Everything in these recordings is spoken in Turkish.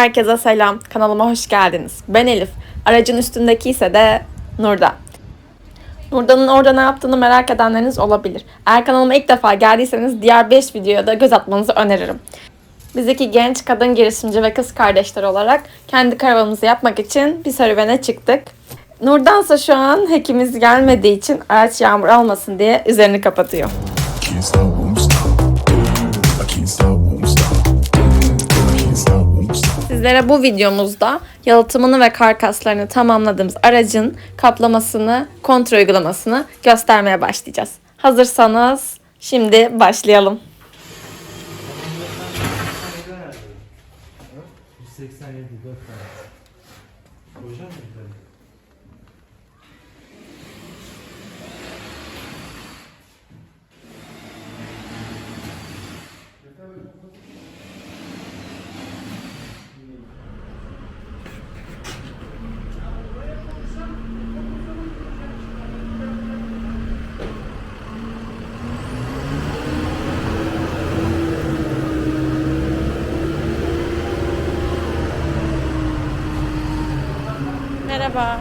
Herkese selam. Kanalıma hoş geldiniz. Ben Elif. Aracın üstündeki ise de Nurda. Nurda'nın orada ne yaptığını merak edenleriniz olabilir. Eğer kanalıma ilk defa geldiyseniz diğer 5 videoya da göz atmanızı öneririm. Biz iki genç kadın girişimci ve kız kardeşler olarak kendi karavanımızı yapmak için bir serüvene çıktık. Nurdansa şu an hekimiz gelmediği için araç yağmur almasın diye üzerini kapatıyor. Stop, Sizlere bu videomuzda yalıtımını ve karkaslarını tamamladığımız aracın kaplamasını, kontrol uygulamasını göstermeye başlayacağız. Hazırsanız şimdi başlayalım. 187 4 tane. Koyacak mısın yukarı? Merhaba.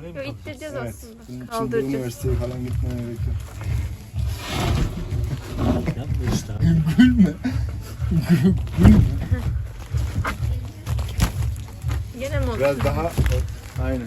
Yukarıya mı Yo, kalkacağız? ittireceğiz Evet. aslında. Bunun için de Kaldıracağız. üniversiteye falan gitmene gerek yok. Yapma işte. Gülme. Gene mi Biraz daha aynen.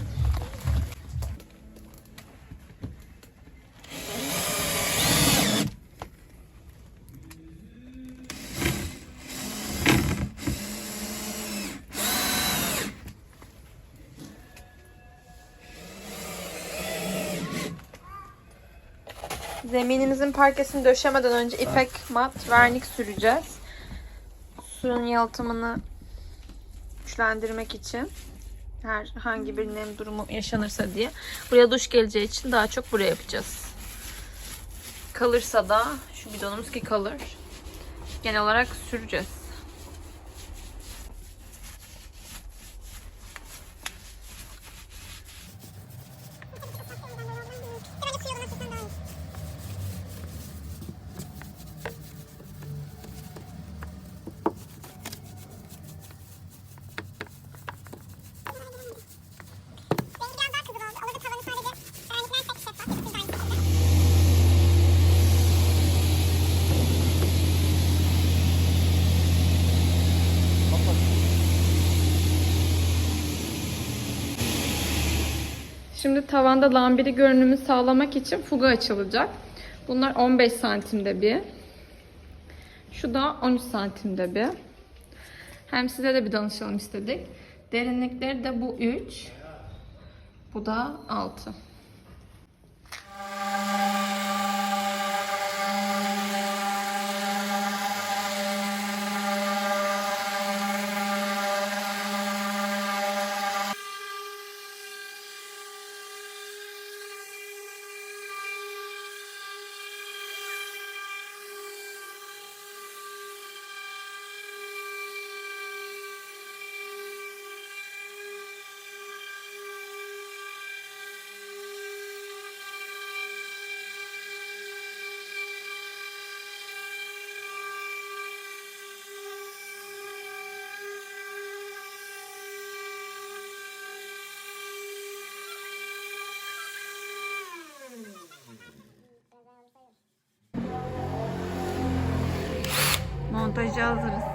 Parkesini döşemeden önce ipek mat vernik süreceğiz. Suyun yalıtımını güçlendirmek için. Herhangi bir nem durumu yaşanırsa diye. Buraya duş geleceği için daha çok buraya yapacağız. Kalırsa da şu bidonumuz ki kalır. Genel olarak süreceğiz. Rengi biraz daha kızıl oldu. Olur da tavanı sadece vernikler tek şeffaf. Biz de aynı şekilde. Şimdi tavanda lambiri görünümü sağlamak için fuga açılacak. Bunlar 15 santimde bir. Şu da 13 santimde bir. Hem size de bir danışalım istedik. Derinlikleri de bu 3. Bu da 6. hazırız.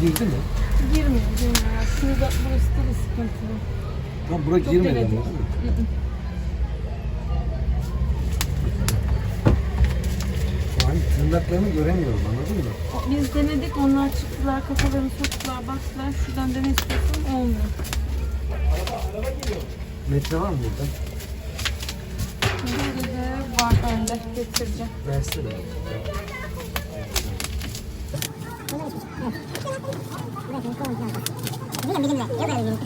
Girdi mi? Girmiyor, girmiyor. Şurada, burası da bir sıkıntılı. Tam bura girmedi ama. değil mi? Hani tırnaklarını göremiyorum anladın mı? Biz denedik, onlar çıktılar, kafalarını soktular, baktılar. Şuradan dene istiyorsan olmuyor. Metre var mı burada? Burada da var önde, getireceğim. Versene. Bilim bilimle. Yok öyle bilim.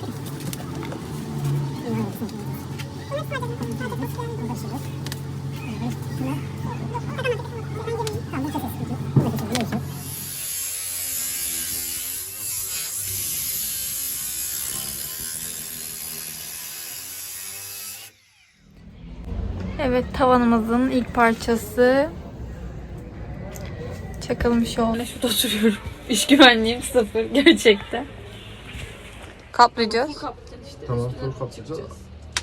Evet, tavanımızın ilk parçası. Çakalım şöyle. Şurada oturuyorum. İş güvenliğim sıfır gerçekten. Kaplayacağız. Tamam, full kaplayacağız.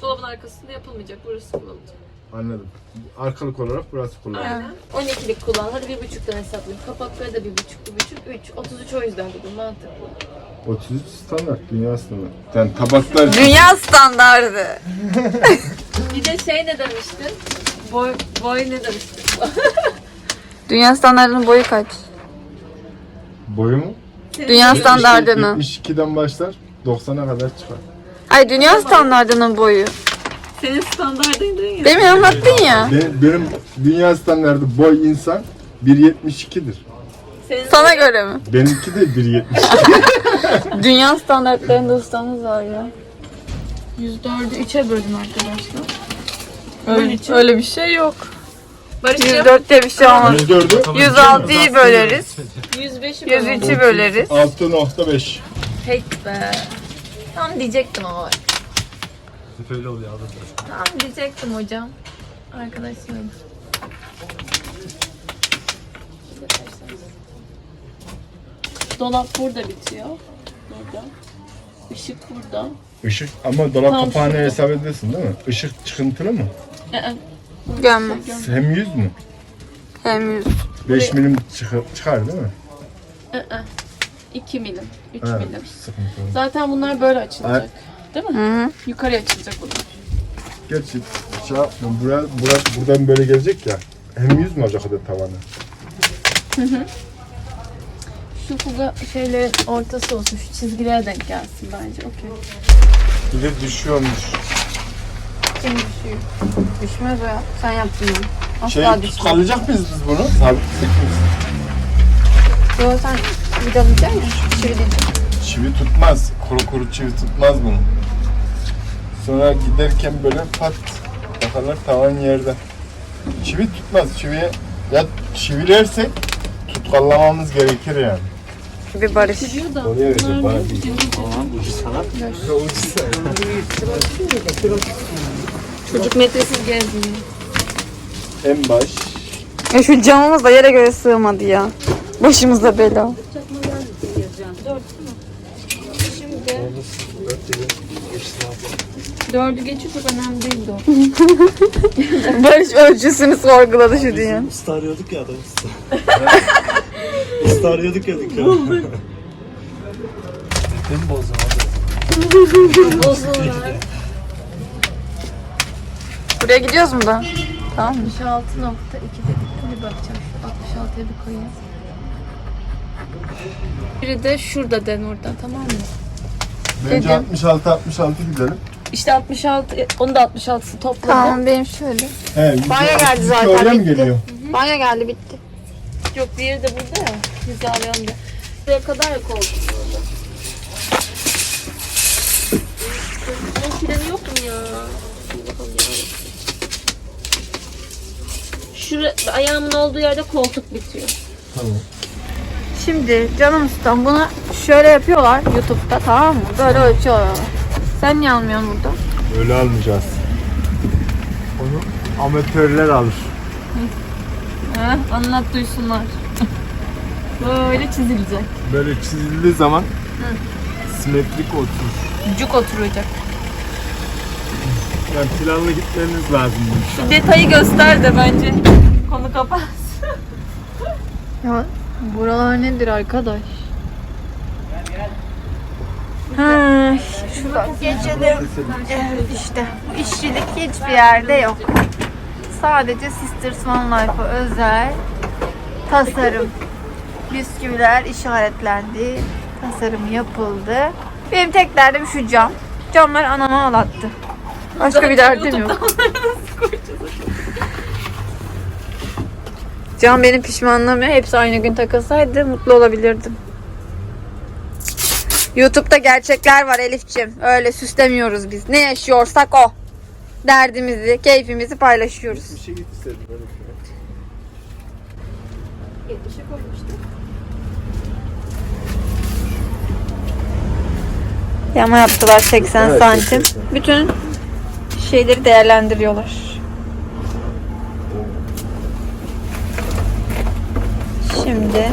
Dolabın arkasında yapılmayacak. Burası kullanılacak. Anladım. Arkalık olarak burası kullanılıyor. Aynen. 12'lik kullan. Hadi bir buçuktan hesaplayayım. Kapakları da bir buçuk, bir buçuk, üç. 33 o yüzden dedim. Mantıklı. 33 standart, dünya standart. Yani tabaklar Dünya standardı. bir de şey ne demiştin? Boy, boy ne demiştin? Dünya standartının boyu kaç? boyu mu? Dünya standartının. 72'den başlar, 90'a kadar çıkar. Ay dünya standartının boyu. Senin standartın ya. Demin anlattın ya. Benim, benim dünya standardı boy insan 1.72'dir. Senin Sana göre mi? Benimki de 1.72. Dünya standartlarında ustamız var ya. 104'ü 3'e böldüm arkadaşlar. Öyle, öyle bir şey yok. Barış'cığım 104 diye bir şey olmaz. 104'ü 106'yı böleriz. 105'i böldüm. 103'ü böleriz. 6.5. Pek be. Tam diyecektim ama bak. Hep öyle oluyor abi. Tam diyecektim hocam. Arkadaşlarım. Dolap burada bitiyor. Burada. Işık burada. Işık ama dolap Tam kapağını şurada. hesap ediyorsun değil mi? Işık çıkıntılı mı? Ee, Gömme. Hem 100 mü? Hem 100. 5 milim çıkar, çıkar değil mi? 2 milim, 3 Evet, milim. sıkıntı yok. Zaten bunlar böyle açılacak. Değil mi? Hı hı. Yukarıya açılacak bunlar. Gerçi şey yapma, buraya, buraya, buradan böyle gelecek ya. Hem 100 mü olacak o da tavanı? Şu fuga şeylerin ortası olsun. Şu çizgilere denk gelsin bence. Okey. Bir de düşüyormuş. Kim düşüyor? Düşmez o ya. Sen yaptın onu. Asla Şey düşmez. tutkallayacak mıyız biz bunu? Sabitleyecek miyiz? Yo sen vidalayacak mısın? Çivileyeceksin. Çivi tutmaz. Kuru kuru çivi tutmaz bunu. Sonra giderken böyle pat bakarlar tavan yerde. Çivi tutmaz. Çiviye ya çivilersek tutkallamamız gerekir yani. Bir barış. Oraya verecek bana değil. Çocuk metresiz gezmiyor. En baş. Ya şu camımız da yere göre sığmadı ya. Başımıza bela. Dördü geçiyor çok önemli değil de o. Barış ölçüsünü sorguladı şu dünya. Usta arıyorduk ya adam usta. usta arıyorduk ya dükkanı. Beni bozdun abi. Bozulur. Buraya gidiyoruz mu da? Tamam mı? 66.2 dedik. Bir bakacağım. Şu 66'ya bir koyayım. Biri de şurada den orada tamam mı? Bence 66 66 gidelim. İşte 66, onu da 66'sı topladım. Tamam benim şöyle. He, Banyo geldi zaten, Öyle mi bitti. geliyor? Banyo geldi bitti. Yok diğeri de burada ya. Hizalayalım da. Buraya kadar ya koltuk şura, ayağımın olduğu yerde koltuk bitiyor. Tamam. Şimdi canım ustam bunu şöyle yapıyorlar YouTube'da tamam mı? Böyle ölçüyorlar. Sen niye almıyorsun burada? Öyle almayacağız. Onu amatörler alır. Heh, anlat duysunlar. Böyle çizilecek. Böyle çizildiği zaman simetrik oturur. Cuk oturacak. Yani planlı gitmeniz lazım bu işe. Şu detayı göster de bence. Konu kapat. Ya buralar nedir arkadaş? Ha, geçelim. Evet işte bu işçilik hiçbir yerde yok. Sadece Sisters One Life'a özel tasarım. Bisküviler işaretlendi. Tasarım yapıldı. Benim tek derdim şu cam. Camlar anama ağlattı. Başka bir derdim yok. Cam benim pişmanlığım ya. Hepsi aynı gün takılsaydı mutlu olabilirdim. YouTube'da gerçekler var Elif'ciğim. Öyle süslemiyoruz biz. Ne yaşıyorsak o. Derdimizi, keyfimizi paylaşıyoruz. Bir şey gitsin böyle şey. Yama yaptılar 80 Evet, santim. 80. Bütün şeyleri değerlendiriyorlar. Şimdi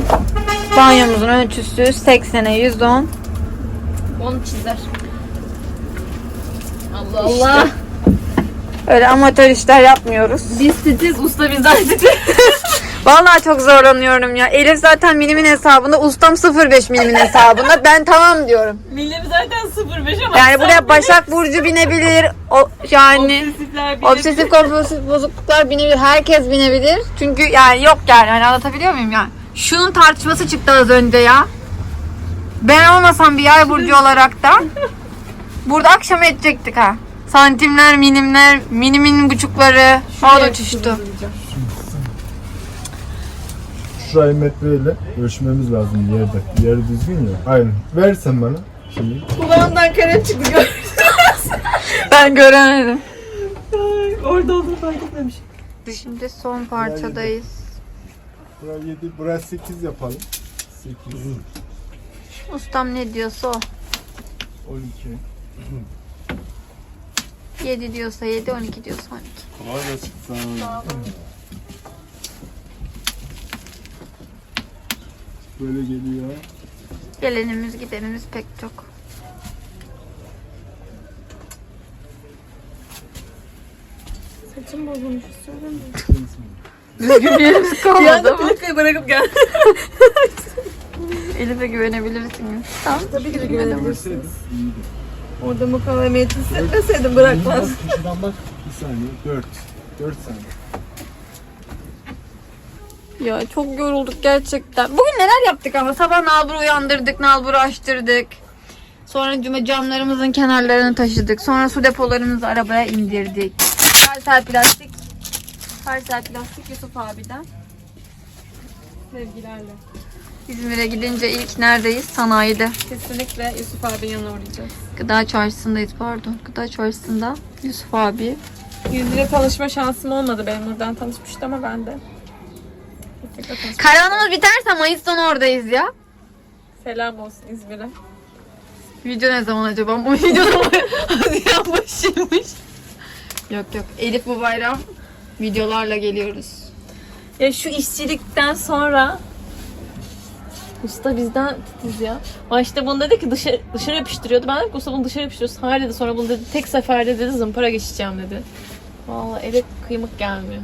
banyomuzun ölçüsü 80'e 110. Onu çizer. Allah Allah. Öyle amatör işler yapmıyoruz. Biz titiz, usta bizden titiz. Vallahi çok zorlanıyorum ya. Elif zaten milimin hesabında, ustam 05 milimin hesabında. Ben tamam diyorum. Milim zaten 05 ama Yani buraya Başak Burcu binebilir. O, yani obsesifler bile- obsesif kompulsif bozukluklar binebilir. Herkes binebilir. Çünkü yani yok yani. Hani anlatabiliyor muyum yani? Şunun tartışması çıktı az önce ya. Ben olmasam bir yay burcu olarak da burada akşam edecektik ha. Santimler, milimler, minimin buçukları. O da uçuştu. Şurayı metreyle ölçmemiz lazım yerde. Yer düzgün ya. Aynen. Versen bana şeyi. Kulağımdan kalem çıktı gör. Ben göremedim. Orada olduğunu fark etmemişim. Şimdi son parçadayız. Buraya 7, buraya 8 yapalım. 8, Ustam ne diyorsa o. 12. 7 diyorsa 7, 12 diyorsa 12. Kolay gelsin. Sağ olun. Böyle geliyor. Gelenimiz gidenimiz pek çok. Saçım bozulmuş. Düzgün bir yerimiz kalmadı ama. plakayı bırakıp gel. Elif'e güvenebilirsiniz. Tamam. Tabii ki de güvenebilirsiniz. Orada mukavemeti hissetmeseydim bırakmaz. Şuradan bak. Bir saniye. 4. 4 saniye. Ya çok yorulduk gerçekten. Bugün neler yaptık ama sabah nalburu uyandırdık, nalburu açtırdık. Sonra cuma camlarımızın kenarlarını taşıdık. Sonra su depolarımızı arabaya indirdik. Parsel plastik. Parsel plastik Yusuf abiden. Sevgilerle. İzmir'e gidince ilk neredeyiz? Sanayide. Kesinlikle Yusuf abinin yanına uğrayacağız. Gıda çarşısındayız pardon. Gıda çarşısında Yusuf abi. Yüz yüze tanışma şansım olmadı benim buradan tanışmıştı ama ben de. Karanımız biterse Mayıs sonu oradayız ya. Selam olsun İzmir'e. Video ne zaman acaba? Bu video zaman Haziran başıymış. Yok yok. Elif bu bayram videolarla geliyoruz. Ya şu işçilikten sonra Usta bizden titiz ya. Başta bunu dedi ki dışarı, dışarı yapıştırıyordu. Ben dedim ki usta bunu dışarı yapıştırıyorsun. Hayır dedi. Sonra bunu dedi tek seferde dedi zımpara geçeceğim dedi. Vallahi ele kıymık gelmiyor.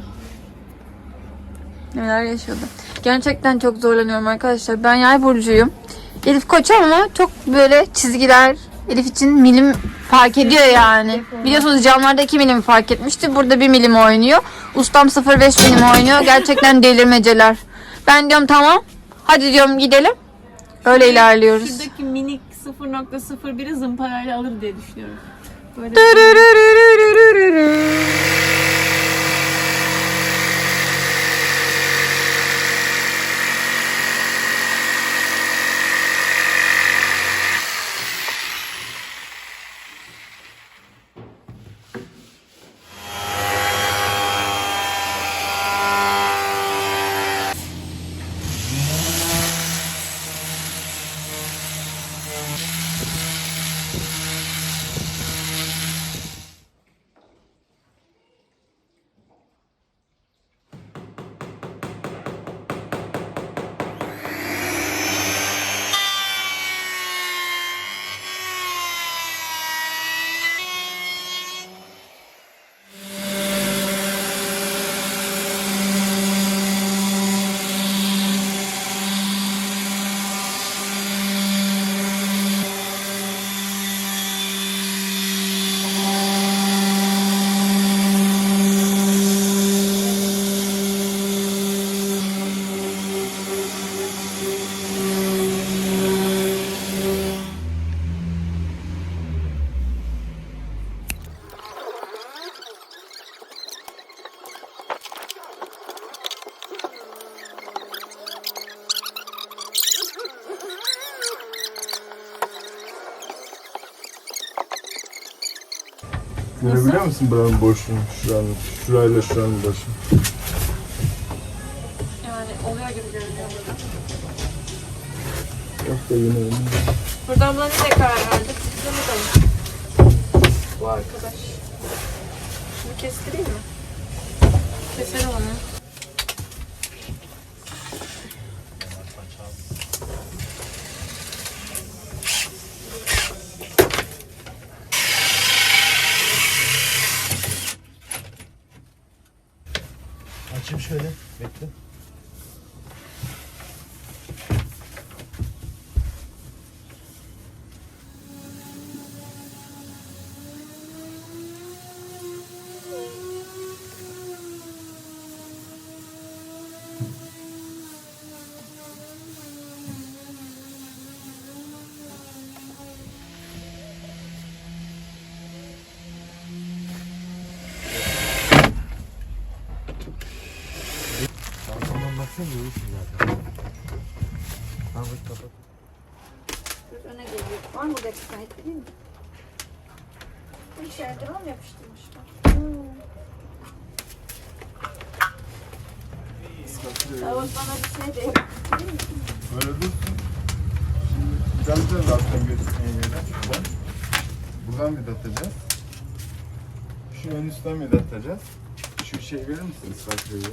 Neler yaşadı. Gerçekten çok zorlanıyorum arkadaşlar. Ben yay burcuyum. Elif koçam ama çok böyle çizgiler Elif için milim fark ediyor yani. Biliyorsunuz camlarda 2 milim fark etmişti. Burada 1 milim oynuyor. Ustam 0.5 milim oynuyor. Gerçekten delirmeceler. Ben diyorum tamam. Hadi diyorum gidelim. Öyle ilerliyoruz. Şuradaki minik 0.01'i zımparayla alır diye düşünüyorum. Böyle Görebiliyor musun buranın boşluğunu? Şuranın, şurayla şuranın boşluğunu. Yani oluyor gibi görünüyor burada. Yok da yine öyle. Buradan buna ne karar verdik? Size mi kalın? Bu arkadaş. Şunu kestireyim mi? Keselim onu. Şey de Böyle dursun. Şimdi vidalayacağız zaten gözükmeyen yerden. Şuradan. Buradan vidatacağız. Şu ön üstten vidatacağız. Şu şey verir misin ıslak şeyi?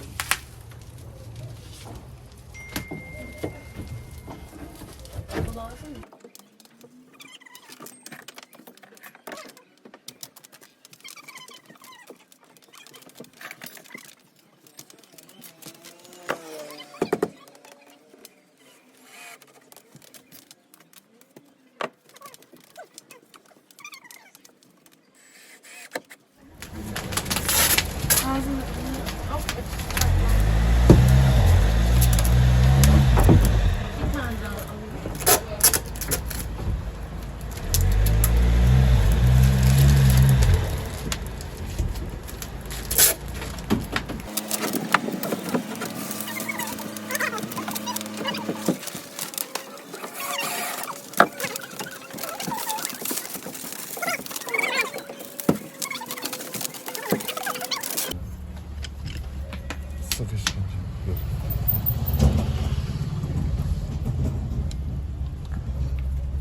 Sıkıştıracağım. Dur.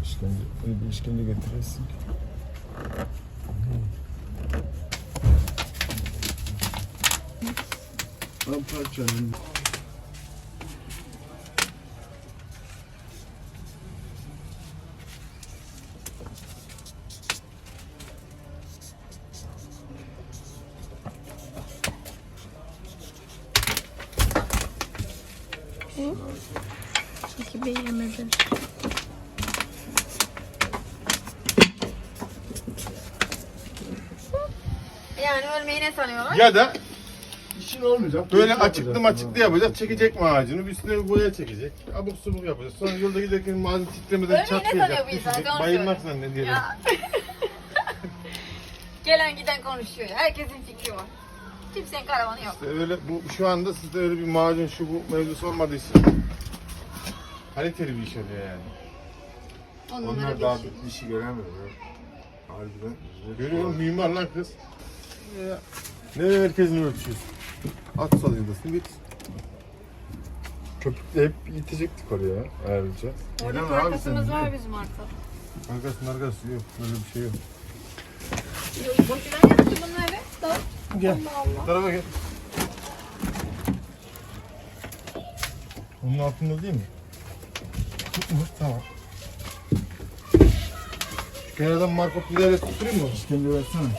İşkence, öyle bir işkence getirirsin ki. Ben parçanın Gibi yemedim. Yani ölmeyi ne sanıyorlar? Ya da İşin olmayacak. böyle açıklı maçıklı yapacak, çekecek macunu, bir üstüne bir boya çekecek. Abuk subuk yapacak. Sonra yolda giderken macun titremeden çatlayacak, düşecek. Onu Bayılmak söyle. zannediyor. Ya. Gelen giden konuşuyor. Herkesin fikri var. Kimsenin karavanı yok. İşte öyle bu şu anda sizde öyle bir macun şu bu mevzusu olmadığı için kaliteli bir iş oluyor yani. Onlara Onlar bir daha şey. bir işi göremiyor. ya. Harbiden. Görüyorum mimar lan kız. Ya, ne herkesin ölçüyorsun. At salıyordasın git. Köpükle hep itecektik oraya ayrıca. Orada Neden abi sen var bizim arka. Arkası markası yok. Böyle bir şey yok. Boşuna yaptı bunları. Gel. Bu tarafa gel. Onun altında değil mi? Tutmuş tamam. Şu kenardan markop giderek tutturayım mı? İşkence versene.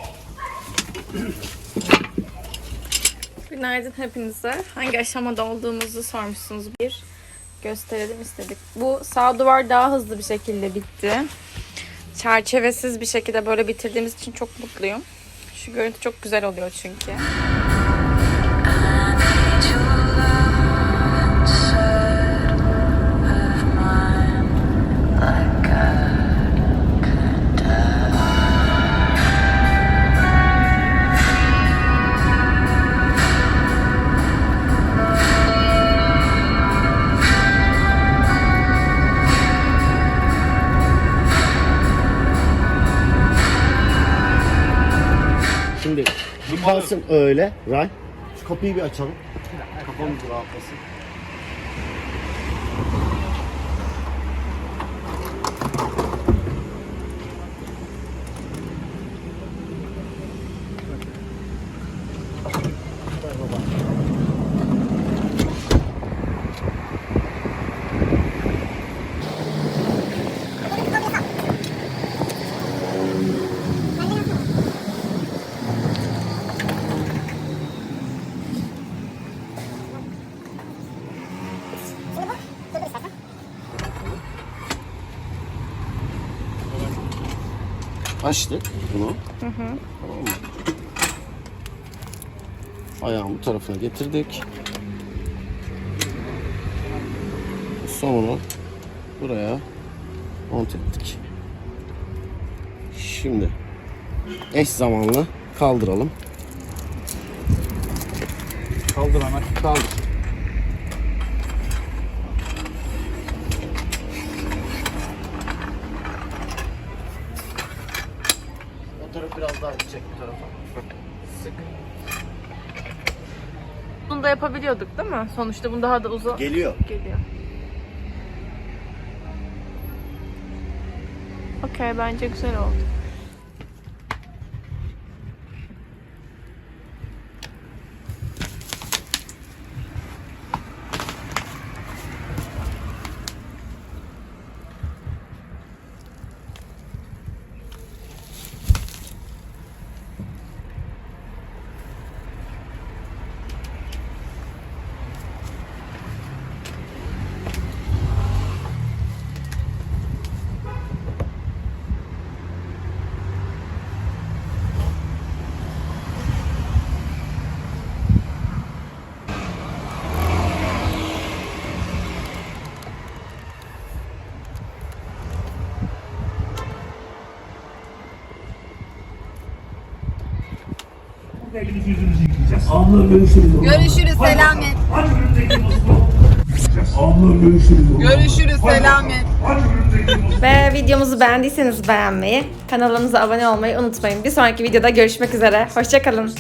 Günaydın hepinize. Hangi aşamada olduğumuzu sormuşsunuz. Bir gösterelim istedik. Bu sağ duvar daha hızlı bir şekilde bitti. Çerçevesiz bir şekilde böyle bitirdiğimiz için çok mutluyum. Şu görüntü çok güzel oluyor çünkü. Kalsın öyle. Ray. Şu kapıyı bir açalım. Kafamız rahatlasın. Açtık bunu. Tamam mı? Ayağın bu tarafına getirdik. Sonunu buraya monte ettik. Şimdi eş zamanlı kaldıralım. Kaldır ana, kaldır. O taraf biraz daha çek bu tarafa. Sık. Bunu da yapabiliyorduk değil mi? Sonuçta bunu daha da uzun Geliyor. geliyor. Okey bence güzel oldu. Yüzümüzü yıkayacağız. Abla görüşürüz. Görüşürüz selamet. Hadi önümüzdeki Mustafa. Abla görüşürüz. Görüşürüz selamet. Ve videomuzu beğendiyseniz beğenmeyi, kanalımıza abone olmayı unutmayın. Bir sonraki videoda görüşmek üzere. Hoşçakalın.